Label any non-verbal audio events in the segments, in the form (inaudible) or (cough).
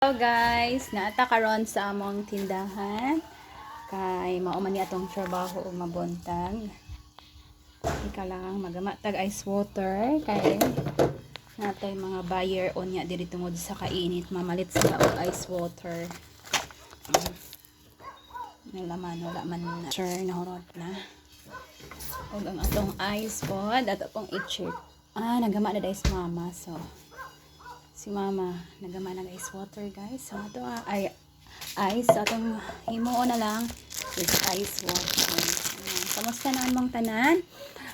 Hello guys, naata karon sa among tindahan. Kay mao man ni atong trabaho ug mabuntag. Ika lang magama tag ice water kay natay mga buyer unya diri tungod sa kainit mamalit sila og ice water. Nalaman wala man na sure nahurot na. Og ang atong ice pod ato pong i-chip. Ah, nagama na dai mama so si mama nagama ng ice water guys. So ito ah, ay ice. Atong himuon na lang with ice water. Ayan. kamusta naman mong tanan?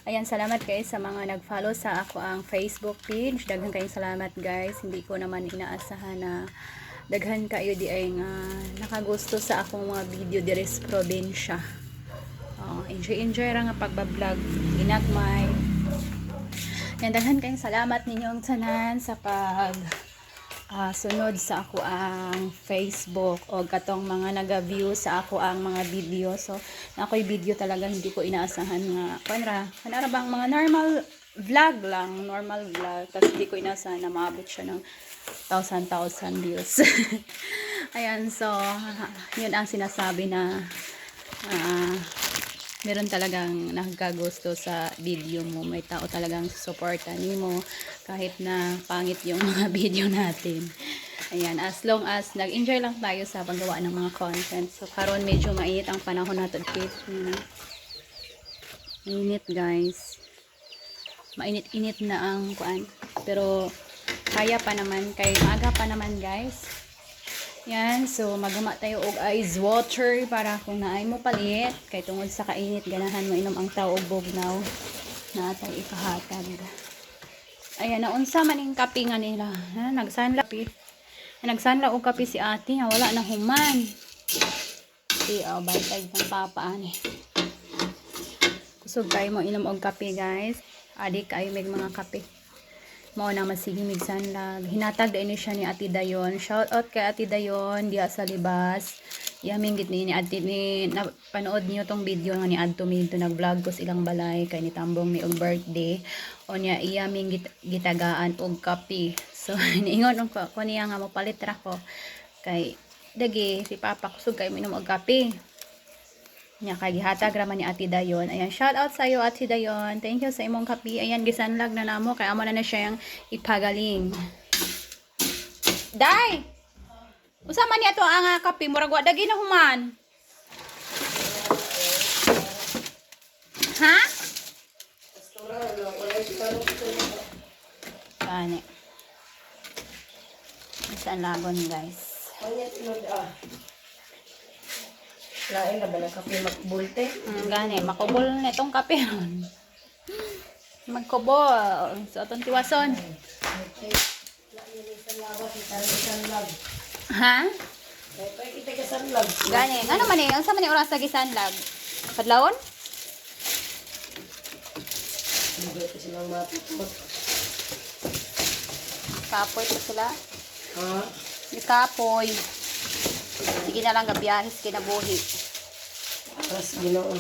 Ayan salamat guys sa mga nag-follow sa ako ang facebook page. Daghan kayong salamat guys. Hindi ko naman inaasahan na daghan kayo di ay nga nakagusto sa akong mga video diri sa probinsya. Oh, enjoy enjoy ra nga pagbablog. Inagmay yan, daghan kayong salamat ninyong tanan sa pag ah, sunod sa ako ang Facebook o katong mga naga-view sa ako ang mga video. So, na ako'y video talaga hindi ko inaasahan nga. Kanra, kanara bang mga normal vlog lang, normal vlog. Kasi hindi ko inaasahan na maabot siya ng thousand-thousand views. (laughs) Ayan, so, yun ang sinasabi na ah, meron talagang nakakagusto sa video mo. May tao talagang susuporta mo kahit na pangit yung (laughs) mga video natin. Ayan, as long as nag-enjoy lang tayo sa paggawa ng mga content. So, karon medyo mainit ang panahon natin. Ayan. Mainit, guys. Mainit-init na ang kuan. Pero, kaya pa naman. Kay maaga pa naman, guys. Yan, so magama tayo og ice water para kung naay mo palit kay tungod sa kainit ganahan mo inom ang tao og bugnaw na atay ikahatag. Ayan, naunsa man yung kape nga nila. Ha, nagsanla kape. Nagsanla og kape si ate, nga wala na human. Di, oh, bantay ng papa ani. Kusog kayo mo inom og kape, guys. Adi kayo may mga kape mao na masigimig sanlag hinatag ini siya ni Ate Dayon. Shout out kay Ate Dayon diya sa libas. Yaming git ni Ate ni napanood niyo tong video nga ni Adto mi to nag-vlog ko silang balay kay ni tambong mi og birthday. O niya iyaming git, gitagaan og kape. (laughs) So niingon ko ko niya nga mopalit ra ko kay dagi si Papa kusog kay minom og kape Nya kay gihatag raman ni Ate Dayon. Ayan, shout out sa iyo Ate Dayon. Thank you sa imong kape. Ayan, gisanlag na namo kay amo na na siya yung ipagaling. Day. Usa man ni ato ang ah, kape murag wa dagi human. Ha? Kani. Saan lagon guys? Lain na ba ng kape magbulte? Mm, gani, makubol na itong kape ron. Magkubol. So, atong tiwason. Ha? Gani. Ano man eh? Ang sa man eh oras sa gisanlag? Matapos. Kapoy pa sila. Ha? Kapoy. Sige na lang gabiyahis kinabuhi. Tapos ginoo.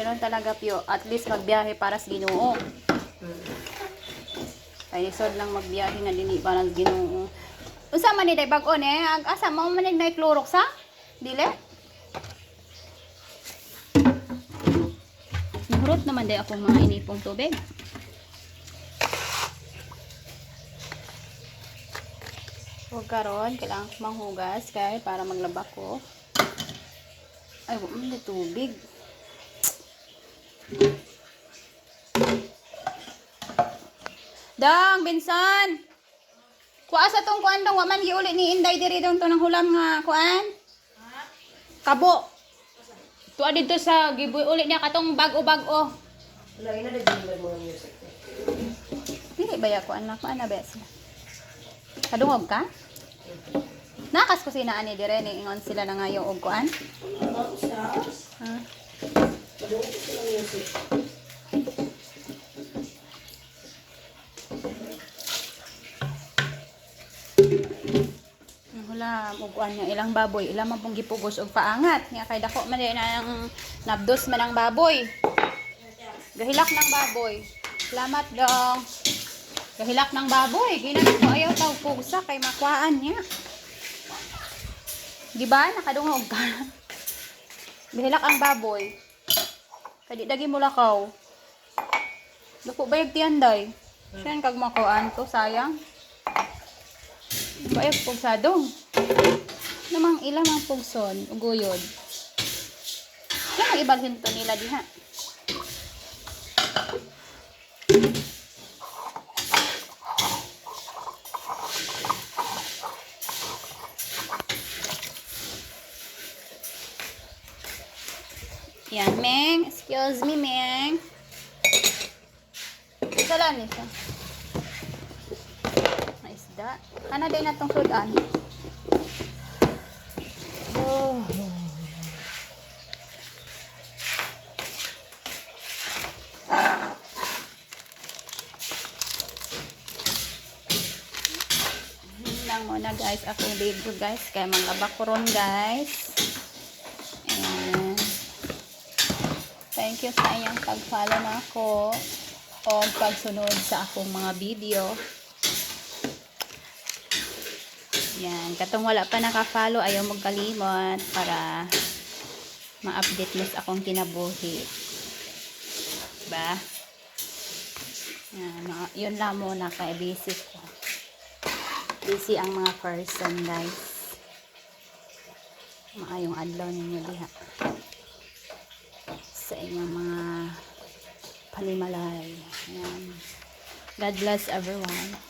Pero talaga pyo, at least magbiyahe para sa ginoo. Kaya isod lang magbiyahe nga dili para sa ginoo. Unsa man ni day bag-on eh? Ag asa mo man na Clorox ha? Dili? Nahurot naman day akong mga inipong tubig. Huwag karon, kailangan ko manghugas kaya para maglaba ko. Ay, wala man tubig. Dang, Binsan! Kuha sa tong kuan dong, waman giuli ni Inday diri dong to ng hulam nga kuan. Kabo. Tuwa dito sa gibuy uli niya katong bago-bago. Lain na din yung mga music. Dili ba ya kuan na kuan na bes. Kadungog ka? Nakas ko sina ani dire ni ingon sila na ngayo og kuan. Ha? Og kuan nga ilang baboy, ilang man pong gipugos og paangat. Nga kay dako man din ang nabdos man ang baboy. Gahilak ng baboy. Salamat dong. Kahilak ng baboy. Ginamit ko ayaw tawag pusa kay makwaan niya. Di ba? Nakadungog ka. (laughs) Gahilak ang baboy. Kadi dagi mo lakaw. Luko bayag tiyanday. Siyan kag makuan to sayang. Bayag pugsadong. Namang ilang ang pugson, uguyod. Yan ang ibaghin to nila diha. Yan, Meng. Excuse me, Meng. Isa lang nito. May isda. Din na itong sudan? Oh. Lang muna guys akong video guys kay mga bakuron guys thank you sa inyong pag-follow na ako o pagsunod sa akong mga video. Yan katong wala pa naka-follow ayaw magkalimot para ma-update mo sa akong kinabuhi. Ba? Yan, yun lang muna kay busy ko. Busy ang mga person guys. Maayong adlaw ninyo diha sa inyong mga panimalay Ayan. God bless everyone